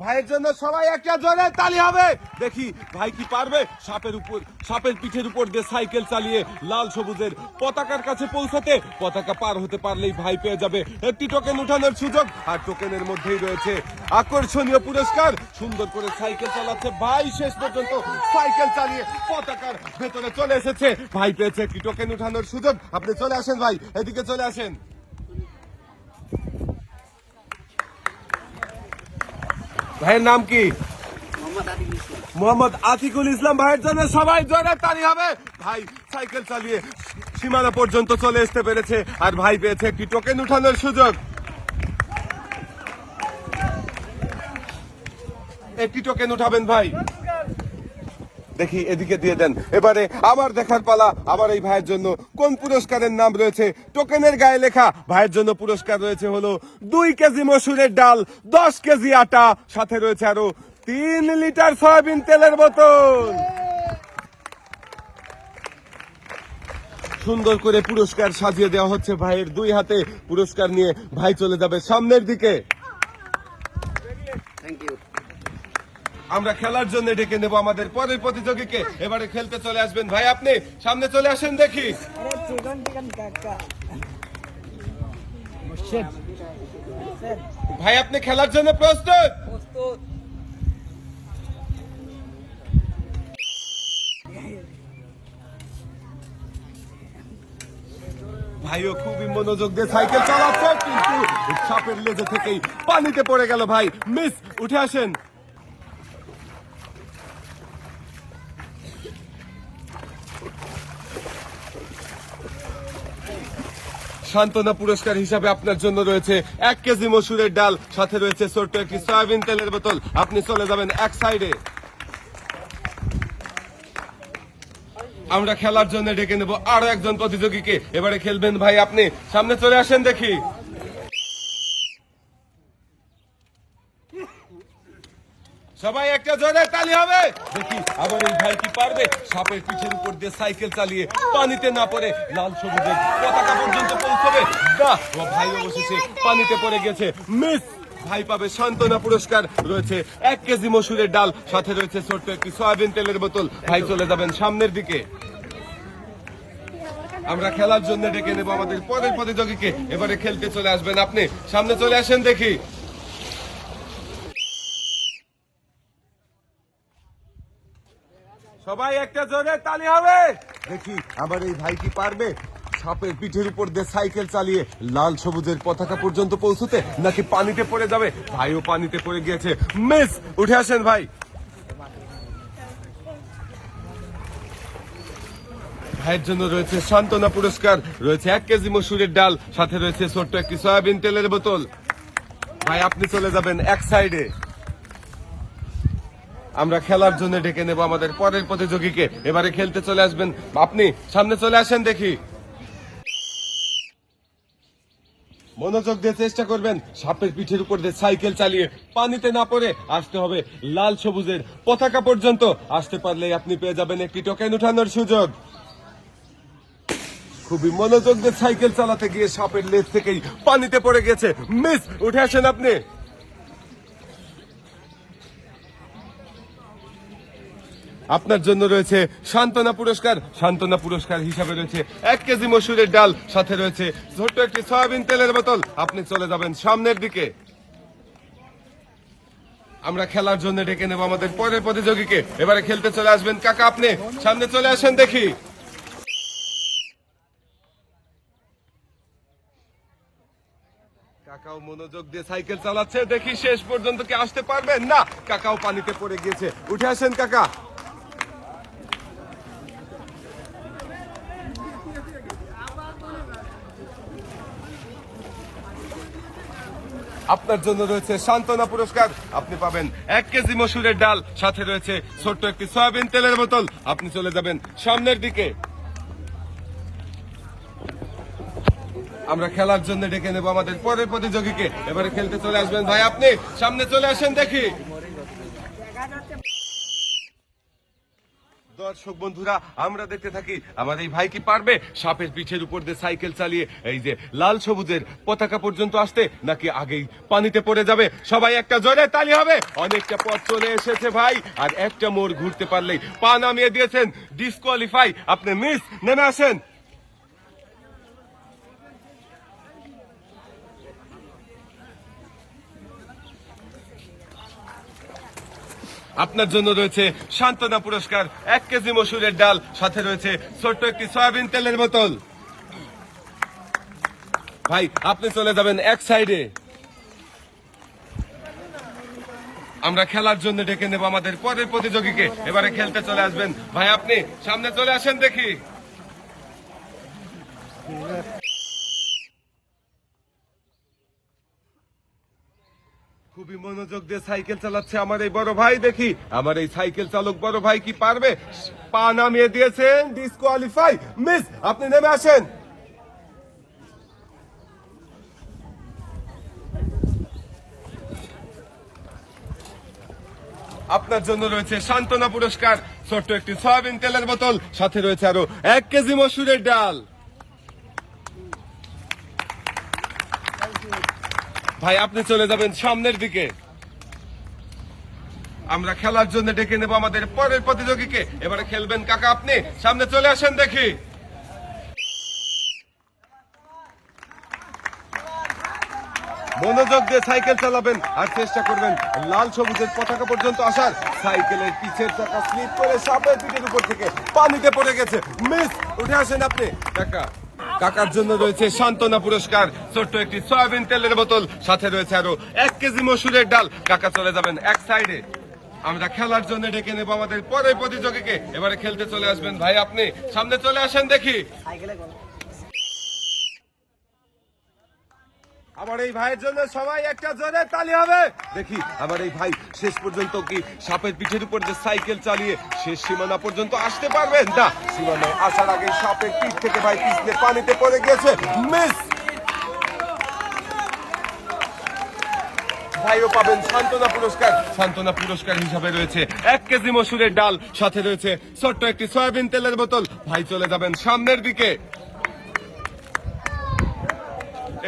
ভাইয়ের জন্য সবাই একটা জোরে তালি হবে। দেখি ভাই কি পারবে? সাপের উপর সাপের পিঠের উপর দিয়ে সাইকেল চালিয়ে লাল সবুজের পতাকার কাছে পৌঁছাতে পতাকা পার হতে পারলেই ভাই পেয়ে যাবে। একটি টোকেন উঠানোর সুযোগ। আর টোকেনের মধ্যেই রয়েছে আকর্ষণীয় পুরস্কার। সুন্দর করে সাইকেল চালাচ্ছে ভাই। শেষ পর্যন্ত সাইকেল চালিয়ে পতাকার ভেতরে চলে এসেছে। ভাই পেয়েছে একটি টোকেন উঠানোর সুযোগ। আপনি চলে আসেন ভাই। এদিকে চলে আসেন। ভাইয়ের নাম কি? মোহাম্মদ আতিকুল ইসলাম ভাইয়ের জন্য সবাই জয়ের তালি হবে। ভাই সাইকেল চালিয়ে সীমানা পর্যন্ত চলে আসতে পেরেছে আর ভাই পেয়েছে একটি টোকেন উঠানোর সুযোগ। একটি টোকেন উঠাবেন ভাই। দেখি এদিকে দিয়ে দেন। এবারে আবার দেখার পালা আবার এই ভাইয়ের জন্য। কোন পুরস্কারের নাম রয়েছে? টোকেনের গায়ে লেখা। ভাইয়ের জন্য পুরস্কার রয়েছে হলো দুই কেজি মসুরের ডাল, দশ কেজি আটা, সাথে রয়েছে আরও তিন লিটার সয়াবিন তেলের বোতল। সুন্দর করে পুরস্কার সাজিয়ে দেওয়া হচ্ছে ভাইয়ের দুই হাতে। পুরস্কার নিয়ে ভাই চলে যাবে সামনের দিকে। আমরা খেলার জন্য ডেকে নেব আমাদের পরের প্রতিযোগীকে। এবারে খেলতে চলে আসবেন ভাই আপনি। সামনে চলে আসেন দেখি। ভাই, আপনি খেলার জন্য প্রস্তুত? ভাইও খুবই মনোযোগ দিয়ে সাইকেল চালাচ্ছে, কিন্তু সাপের লেজে থেকেই পানিতে পড়ে গেল ভাই। মিস, উঠে আসেন। সান্ত্বনা পুরস্কার হিসাবে আপনার জন্য রয়েছে এক কেজি মসুরের ডাল, সাথে রয়েছে ছোট্ট একটি সয়াবিন তেলের বোতল। আপনি চলে যাবেন এক সাইডে। আমরা খেলার জন্য ডেকে নেব আরও একজন প্রতিযোগীকে। এবারে খেলবেন ভাই আপনি। সামনে চলে আসেন দেখি। সবাই একটা জোরে তালি হবে। দেখি আবার এই ভাই কি পারবে? সাপের পিঠের উপর দিয়ে সাইকেল চালিয়ে পানিতে না পড়ে লাল সবুজের পতাকা পর্যন্ত পৌঁছবে। ও ভাই অবশেষে পানিতে পড়ে গেছে। মিস, ভাই পাবে সান্ত্বনা পুরস্কার। রয়েছে এক কেজি মসুরের ডাল, সাথে রয়েছে ছোট্ট একটি সয়াবিন তেলের বোতল। ভাই চলে যাবেন সামনের দিকে। আমরা খেলার জন্য ডেকে নেব আমাদের পরের প্রতিযোগীকে। এবারে খেলতে চলে আসবেন আপনি। সামনে চলে আসেন দেখি। সবাই একটা জোরে তালি হবে। দেখি আবার এই ভাই কি পারবে? সাপের পিঠের উপর দিয়ে সাইকেল চালিয়ে লাল সবুজের পতাকা পর্যন্ত পৌঁছতে নাকি পানিতে পড়ে যাবে? ভাইও পানিতে পড়ে গিয়েছে। মিস, উঠে আসেন ভাই। ভাইয়ের জন্য রয়েছে সান্ত্বনা পুরস্কার, রয়েছে এক কেজি মসুরের ডাল, সাথে রয়েছে ছোট্ট একটি সয়াবিন তেলের বোতল। ভাই, আপনি চলে যাবেন এক সাইডে। আমরা খেলার জন্য ডেকে নেব আমাদের পরের প্রতিযোগীকে। এবারে খেলতে চলে আসবেন। আপনি সামনে চলে আসেন দেখি। মনোযোগ দিয়ে চেষ্টা করবেন। সাপের পিঠের উপর দিয়ে সাইকেল চালিয়ে পানিতে না পড়ে আসতে হবে। লাল সবুজের পতাকা পর্যন্ত আসতে পারলেই আপনি পেয়ে যাবেন একটি টোকেন উঠানোর সুযোগ। খুবই মনোযোগ দিয়ে সাইকেল চালাতে গিয়ে সাপের লেজ থেকেই পানিতে পড়ে গেছে। মিস, উঠে আসেন আপনি। আপনার জন্য রয়েছে সান্ত্বনা পুরস্কার। সান্ত্বনা পুরস্কার হিসাবে রয়েছে এক কেজি মসুরের ডাল, সাথে রয়েছে ছোট্ট একটি সয়াবিন তেলের বোতল। আপনি চলে যাবেন সামনের দিকে। আমরা খেলার জন্য ডেকে নেব আমাদের পরের প্রতিযোগীকে। এবারে খেলতে চলে আসবেন কাকা, আপনি সামনে চলে আসেন, দেখি। কাকাও মনোযোগ দিয়ে সাইকেল চালাচ্ছে, দেখি শেষ পর্যন্ত কি আসতে পারবেন? না, কাকাও পানিতে পড়ে গিয়েছে। উঠে আসেন কাকা। আপনার জন্য রয়েছে সান্ত্বনা পুরস্কার। আপনি পাবেন এক কেজি মসুরের ডাল, সাথে রয়েছে ছোট্ট একটি সয়াবিন তেলের বোতল। আপনি চলে যাবেন সামনের দিকে। আমরা খেলার জন্য ডেকে নেব আমাদের পরের প্রতিযোগীকে। এবারে খেলতে চলে আসবেন। ভাই, আপনি সামনে চলে আসেন দেখি। দর্শক বন্ধুরা, আমরা দেখতে থাকি, আমাদের এই ভাই কি পারবে? সাপের পিঠের উপর দিয়ে সাইকেল চালিয়ে এই যে লাল সবুজের পতাকা পর্যন্ত আসতে, নাকি আগেই পানিতে পড়ে যাবে? সবাই একটা জোরে তালি হবে। অনেকটা পথ চলে এসেছে ভাই, আর একটা মোড় ঘুরতে পারলেই পা নামিয়ে দিয়েছেন। ডিসকোয়ালিফাই আপনি মিস নেমে আসেন। আপনার জন্য রয়েছে সান্ত্বনা পুরস্কার, এক কেজি মসুরের ডাল, সাথে রয়েছে ছোট্ট একটি সয়াবিন তেলের বোতল। ভাই, আপনি চলে যাবেন এক সাইডে। আমরা খেলার জন্য ডেকে নেব আমাদের পরের প্রতিযোগীকে। এবারে খেলতে চলে আসবেন। ভাই, আপনি সামনে চলে আসেন দেখি। খুবই মনোযোগ দিয়ে সাইকেল চালাচ্ছে আমার এই বড় ভাই। দেখি, আমার এই সাইকেল চালক বড় ভাই কি পারবে? পা নামিয়ে দিয়েছেন ডিসকোয়ালিফাই মিস, আপনি নেমে আসেন। আপনার জন্য রয়েছে সান্ত্বনা পুরস্কার, ছোট্ট একটি সয়াবিন তেলের বোতল, সাথে রয়েছে আরও এক কেজি মসুরের ডাল। ভাই, আপনি চলে যাবেন সামনের দিকে। আমরা খেলার জন্য ডেকে নেব আমাদের পরের প্রতিযোগীকে। এবারে খেলবেন কাকা আপনি। সামনে চলে আসেন দেখি। মনোযোগ দিয়ে সাইকেল চালাবেন আর চেষ্টা করবেন লাল সবুজের পতাকা পর্যন্ত আসার। সাইকেলের পিছের চাকা স্লিপ করে সাপের পিঠের উপর থেকে পানিতে পড়ে গেছে। মিস, উঠে আসেন আপনি। কাকা কাকার জন্য রয়েছে সান্ত্বনা পুরস্কার। ছোট্ট একটি সয়াবিন তেলের বোতল, সাথে রয়েছে আরও এক কেজি মসুরের ডাল। কাকা চলে যাবেন এক সাইডে। আমরা খেলার জন্য ডেকে নেব আমাদের পরের প্রতিযোগীকে। এবারে খেলতে চলে আসবেন। ভাই, আপনি সামনে চলে আসেন দেখি সাইকেলে গেল আমার এই ভাইয়ের জন্য সবাই একটা জোরে তালি হবে। দেখি, আমার এই ভাই শেষ পর্যন্ত কি সাপের পিঠের উপর যে সাইকেল চালিয়ে শেষ সীমানা পর্যন্ত আসতে পারবেন? না, সীমানায় আসার আগে সাপের পিঠ থেকে ভাই পিছলে পানিতে পড়ে গেছে মিস! ভাইও পাবেন সান্ত্বনা পুরস্কার। সান্ত্বনা পুরস্কার হিসাবে রয়েছে এক কেজি মসুরের ডাল, সাথে রয়েছে ছোট্ট একটি সয়াবিন তেলের বোতল। ভাই চলে যাবেন সামনের দিকে।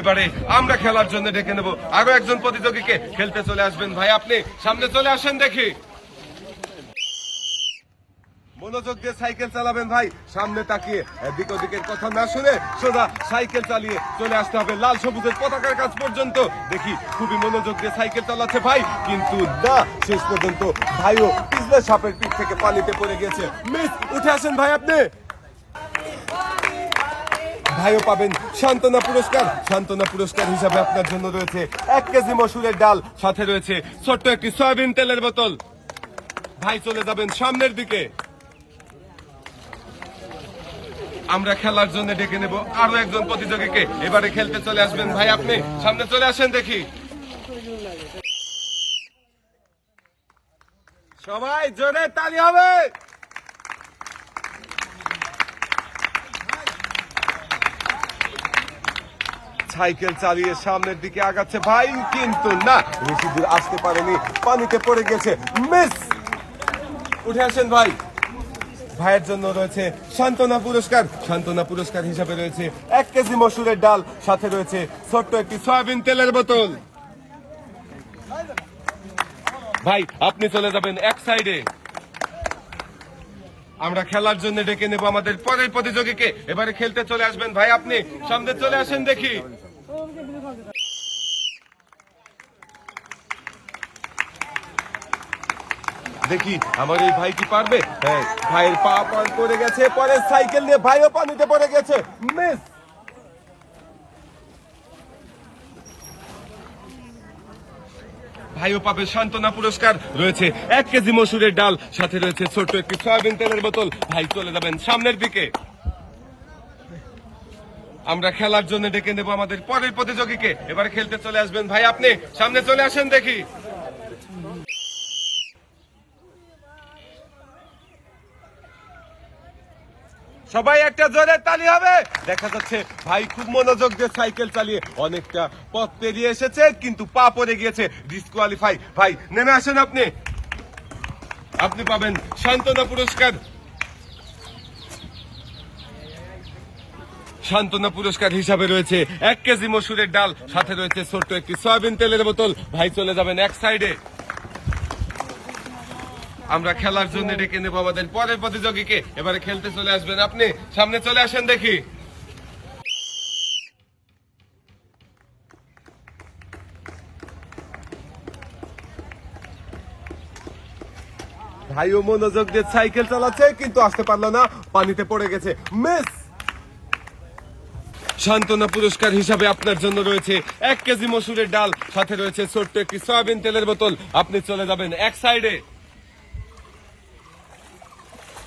এবারে আমরা খেলার জন্য ডেকে নেব। আরও একজন প্রতিযোগীকে খেলতে চলে আসবেন। ভাই, আপনি সামনে চলে আসেন দেখি। মনোযোগ দিয়ে সাইকেল চালাবেন ভাই। সামনে তাকিয়ে এদিক ওদিকের কথা না শুনে সোজা সাইকেল চালিয়ে চলে আসতে হবে। লাল সবুজের পতাকার কাছ পর্যন্ত। দেখি, খুবই মনোযোগ দিয়ে সাইকেল চালাচ্ছে ভাই। কিন্তু না, শেষ পর্যন্ত ভাইও পিছলে সাপের পিঠ থেকে পানিতে পড়ে গেছে। মিস, উঠে আসেন ভাই আপনি। ভাইও পাবেন। সান্ত্বনা পুরস্কার। সান্ত্বনা পুরস্কার হিসাবে আপনার জন্য রয়েছে এক কেজি মসুরের ডাল, সাথে রয়েছে ছোট্ট একটি সয়াবিন তেলের বোতল। ভাই, চলে যাবেন সামনের দিকে। আমরা খেলার জন্য ডেকে নেব আরও একজন প্রতিযোগীকে। এবারে খেলতে চলে আসবেন। ভাই, আপনি সামনে চলে আসেন দেখি। সবাই, জোরে তালি হবে। সাইকেল চালিয়ে সামনের দিকে আগাচ্ছে ভাই, কিন্তু না বেশি দূর আসতে পারেনি, পানিতে পড়ে গেছে, মিস! উঠে আসেন ভাই। ভাইয়ের জন্য রয়েছে সান্ত্বনা পুরস্কার। সান্ত্বনা পুরস্কার হিসাবে রয়েছে এক কেজি মসুরের ডাল, সাথে রয়েছে ছোট্ট একটি সয়াবিন তেলের বোতল। ভাই, আপনি চলে যাবেন এক সাইডে। আমরা খেলার জন্য ডেকে নেব আমাদের পরের প্রতিযোগীকে। এবারে খেলতে চলে আসবেন ভাই আপনি। সামনে চলে আসেন দেখি। দেখি, আমার এই ভাই কি পারবে? হ্যাঁ ভাইয়ের পা পান পড়ে গেছে পরে সাইকেল নিয়ে ভাইও পানিতে পড়ে গেছে। মিস! ভাইও পাবে সান্ত্বনা পুরস্কার। রয়েছে এক কেজি মসুরের ডাল, সাথে রয়েছে ছোট্ট একটি সয়াবিন তেলের বোতল। ভাই, চলে যাবেন সামনের দিকে। আমরা খেলার জন্য ডেকে নেব আমাদের পরের প্রতিযোগীকে। এবার খেলতে চলে আসবেন। ভাই, আপনি সামনে চলে আসেন দেখি। সবাই একটা জোরে তালি হবে। দেখা যাচ্ছে ভাই খুব মনোযোগ দিয়ে সাইকেল চালিয়ে অনেকটা পথ পেরিয়ে এসেছে, কিন্তু পা পড়ে গিয়েছে ডিসকোয়ালিফাই ভাই, নেমে আসেন আপনি। আপনি পাবেন সান্ত্বনা পুরস্কার। সান্ত্বনা পুরস্কার হিসাবে রয়েছে এক কেজি মসুরের ডাল, সাথে রয়েছে ছোট্ট একটি সয়াবিন তেলের বোতল। ভাই চলে যাবেন এক সাইডে আমরা খেলার জন্য ডেকে নেব আমাদের পরের প্রতিযোগীকে। এবারে খেলতে চলে আসবেন আপনি। সামনে চলে আসেন দেখি। ভাইও মনোযোগ দিয়ে সাইকেল চালাচ্ছে কিন্তু আসতে পারল না। পানিতে পড়ে গেছে। মিস! সান্ত্বনা পুরস্কার হিসাবে আপনার জন্য রয়েছে এক কেজি মসুরের ডাল। সাথে রয়েছে ছোট্ট একটি সয়াবিন তেলের বোতল। আপনি চলে যাবেন এক সাইডে।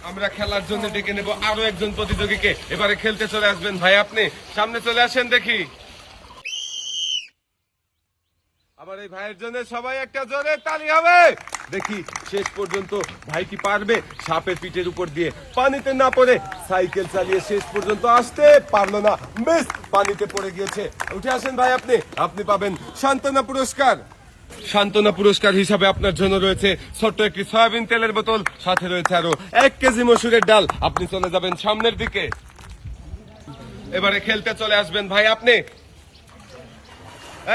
আমরা খেলার জন্য ডেকে নেব আরও একজন প্রতিযোগীকে। এবারে খেলতে চলে আসবেন ভাই আপনি। সামনে চলে আসেন দেখি। আবার এই ভাইয়ের জন্য সবাই একটা জোরে তালি হবে। দেখি শেষ পর্যন্ত ভাই কি পারবে? সাপের পিঠের উপর দিয়ে পানিতে না পড়ে সাইকেল চালিয়ে শেষ পর্যন্ত আসতে পারল না। বেশ, পানিতে পড়ে গিয়েছে। উঠে আসেন ভাই আপনি। আপনি পাবেন সান্ত্বনা পুরস্কার। সান্ত্বনা পুরস্কার হিসাবে আপনার জন্য রয়েছে ছোট্ট একটি সয়াবিন তেলের বোতল, সাথে রয়েছে আরও এক কেজি মসুরের ডাল। আপনি চলে যাবেন সামনের দিকে। এবারে খেলতে চলে আসবেন ভাই আপনি।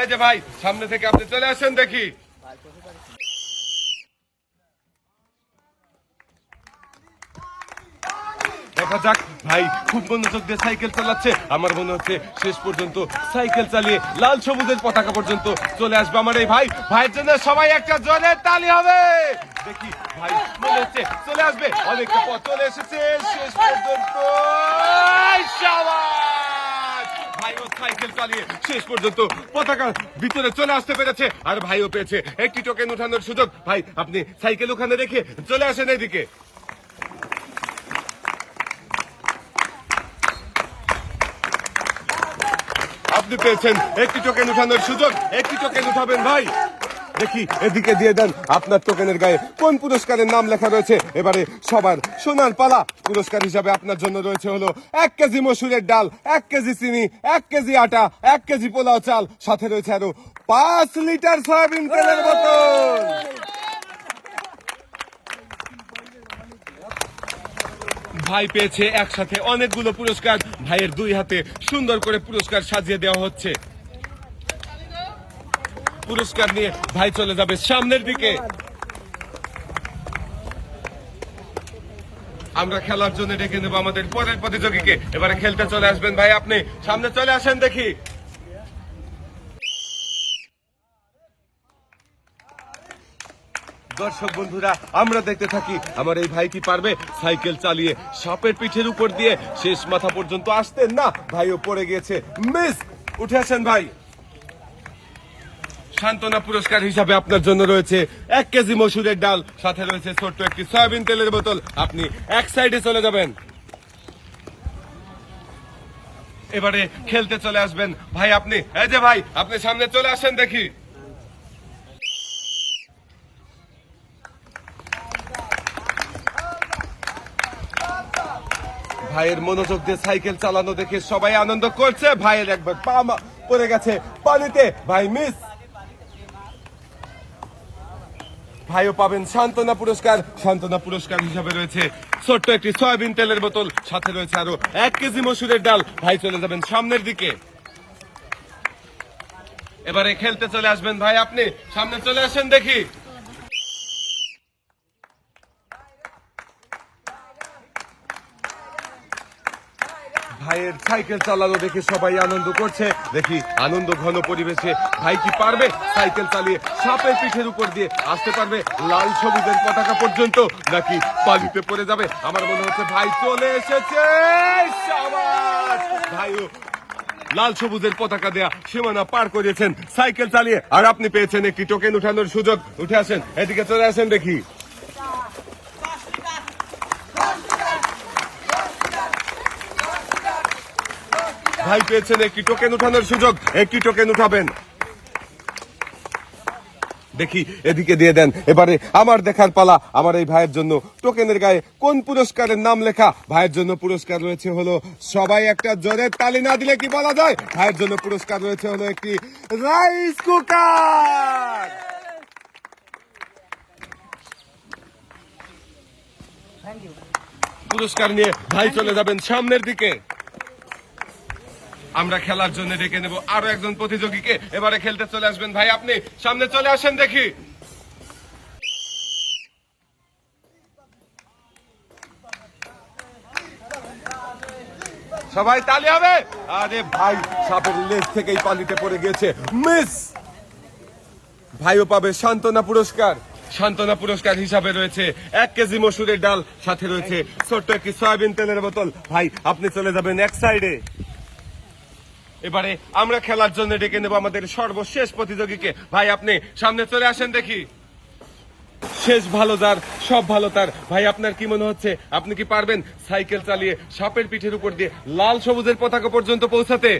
এই যে ভাই, সামনে থেকে আপনি চলে আসেন দেখি। দেখা যাক। ভাই খুব মনোযোগ দিয়ে সাইকেল চালাচ্ছে। আমার মনে হচ্ছে শেষ পর্যন্ত সাইকেল চালিয়ে লাল সবুজের পতাকা পর্যন্ত চলে আসবে আমার এই ভাই। ভাইয়ের জন্য সবাই একটা জোরে তালি হবে। দেখি, ভাই, মনে হচ্ছে চলে আসবে। অনেকটা পথ চলে এসেছে। শেষ পর্যন্ত। শেষ পর্যন্ত পতাকা ভিতরে চলে আসতে পেরেছে। আর ভাইও পেয়েছে একটি টোকেন উঠানোর সুযোগ। ভাই, আপনি সাইকেল ওখানে রেখে চলে আসেন এদিকে। আপনি পেয়েছেন একটি টোকেন উঠানোর সুযোগ, একটি টোকেন উঠাবেন ভাই। দেখি, এদিকে দিয়ে দেন, আপনার টোকেনের গায়ে কোন পুরস্কারের নাম লেখা রয়েছে? এবারে সবার সোনার পালা পুরস্কার হিসাবে আপনার জন্য রয়েছে হলো এক কেজি মসুরের ডাল, এক কেজি চিনি, এক কেজি আটা, এক কেজি পোলাও চাল, সাথে রয়েছে আরও পাঁচ লিটার সয়াবিন তেলের বোতল। ভাই পেয়েছে একসাথে অনেকগুলো পুরস্কার। ভাইয়ের দুই হাতে সুন্দর করে পুরস্কার সাজিয়ে দেওয়া হচ্ছে। পুরস্কার নিয়ে ভাই চলে যাবে সামনের দিকে। আমরা খেলার জন্য ডেকে নেব আমাদের পরের প্রতিযোগীকে। এবারে খেলতে চলে আসবেন ভাই আপনি। সামনে চলে আসেন দেখি। দর্শক বন্ধুরা, আমরা দেখতে থাকি, আমার এই ভাই কি পারবে সাইকেল চালিয়ে সাপের পিঠের উপর দিয়ে শেষ মাথা পর্যন্ত আসতেন না, ভাইও পড়ে গিয়েছে। মিস, উঠে আসেন ভাই। সান্ত্বনা পুরস্কার হিসাবে আপনার জন্য রয়েছে এক কেজি মসুরের ডাল, সাথে রয়েছে ছোট্ট একটি সয়াবিন তেলের বোতল। আপনি এক সাইডে চলে যাবেন। এবারে খেলতে চলে আসবেন। ভাই, আপনি, এই যে ভাই, আপনি সামনে চলে আসেন দেখি। ভাইয়ের মনোযোগ দিয়ে সাইকেল চালানো দেখে সবাই আনন্দ করছে। ভাইয়ের একবার পা পড়ে গেছে পানিতে। ভাই মিস ভাইও পাবেন সান্ত্বনা পুরস্কার। সান্ত্বনা পুরস্কার হিসাবে রয়েছে ছোট্ট একটি সয়াবিন তেলের বোতল, সাথে রয়েছে আরও এক কেজি মসুরের ডাল। ভাই, চলে যাবেন সামনের দিকে। এবারে খেলতে চলে আসবেন ভাই, আপনি সামনে চলে আসেন দেখি। ভাইয়ের সাইকেল চালানো দেখে সবাই আনন্দ করছে। দেখি আনন্দ ঘন পরিবেশে ভাই কি পারবে? সাইকেল চালিয়ে সাপের পিঠের উপর দিয়ে আসতে পারবে লাল সবুজের পতাকা পর্যন্ত, নাকি পানিতে পড়ে যাবে? আমার মনে হচ্ছে ভাই চলে এসেছে! ভাইও লাল সবুজের পতাকা দেয়া সীমানা পার করেছেন। সাইকেল চালিয়ে আর আপনি পেয়েছেন একটি টোকেন উঠানোর সুযোগ। উঠে আসেন, এদিকে চলে আসেন দেখি। ভাই পেয়েছেন একটি টোকেন উঠানোর সুযোগ। একটি টোকেন উঠাবেন। দেখি, এদিকে দিয়ে দেন। এবারে আমার দেখার পালা আমার এই ভাইয়ের জন্য। টোকেনের গায়ে কোন পুরস্কারের নাম লেখা? ভাইয়ের জন্য পুরস্কার রয়েছে হলো, সবাই একটা জোরের তালি না দিলে কি বলা যায়? ভাইয়ের জন্য পুরস্কার রয়েছে হলো একটি রাইস কুকার! পুরস্কার নিয়ে ভাই চলে যাবেন সামনের দিকে। আমরা খেলার জন্য ডেকে নেব আরও একজন প্রতিযোগীকে। এবারে খেলতে চলে আসবেন ভাই আপনি। সামনে চলে আসেন দেখি। সবাই তালি হবে? আরে ভাই, সাপের লেজ থেকেই পানিতে পড়ে গেছে মিস! ভাইও পাবে সান্ত্বনা পুরস্কার। সান্ত্বনা পুরস্কার হিসাবে রয়েছে এক কেজি মসুরের ডাল, সাথে রয়েছে ছোট্ট একটি সয়াবিন তেলের বোতল। ভাই, আপনি চলে যাবেন এক সাইডে এবারে আমরা খেলার জন্য ডেকে নেব আমাদের সর্বশেষ প্রতিযোগীকে। ভাই, আপনি সামনে চলে আসেন দেখি। শেষ ভালো যার, সব ভালো তার। ভাই, আপনার কি মনে হচ্ছে? আপনি কি পারবেন সাইকেল চালিয়ে সাপের পিঠের উপর দিয়ে লাল সবুজের পতাকা পর্যন্ত পৌঁছাতে?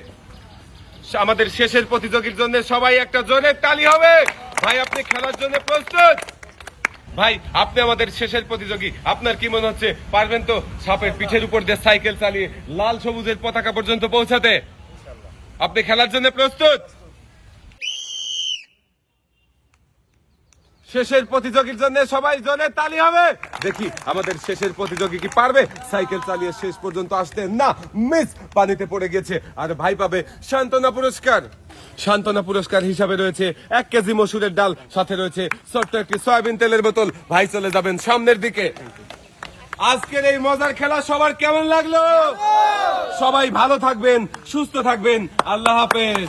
আমাদের শেষের প্রতিযোগীর জন্য সবাই একটা জোরে তালি হবে। ভাই, আপনি খেলার জন্য প্রস্তুত? ভাই, আপনি আমাদের শেষের প্রতিযোগী। আপনার কি মনে হচ্ছে? পারবেন তো সাপের পিঠের উপর দিয়ে সাইকেল চালিয়ে লাল সবুজের পতাকা পর্যন্ত পৌঁছাতে? আপনি খেলার জন্য প্রস্তুত? শেষের প্রতিযোগীর জন্য সবাই জনে তালি হবে। দেখি আমাদের শেষের প্রতিযোগী কি পারবে? সাইকেল চালিয়ে শেষ পর্যন্ত আসতে না, মিস পানিতে পড়ে গেছে। আর ভাই পাবে সান্ত্বনা পুরস্কার। সান্ত্বনা পুরস্কার হিসাবে রয়েছে এক কেজি মসুরের ডাল, সাথে রয়েছে ছোট্ট একটি সয়াবিন তেলের বোতল। ভাই চলে যাবেন সামনের দিকে। আজকের এই মজার খেলা সবার কেমন লাগল? সবাই ভালো থাকবেন সুস্থ থাকবেন। আল্লাহ হাফেজ।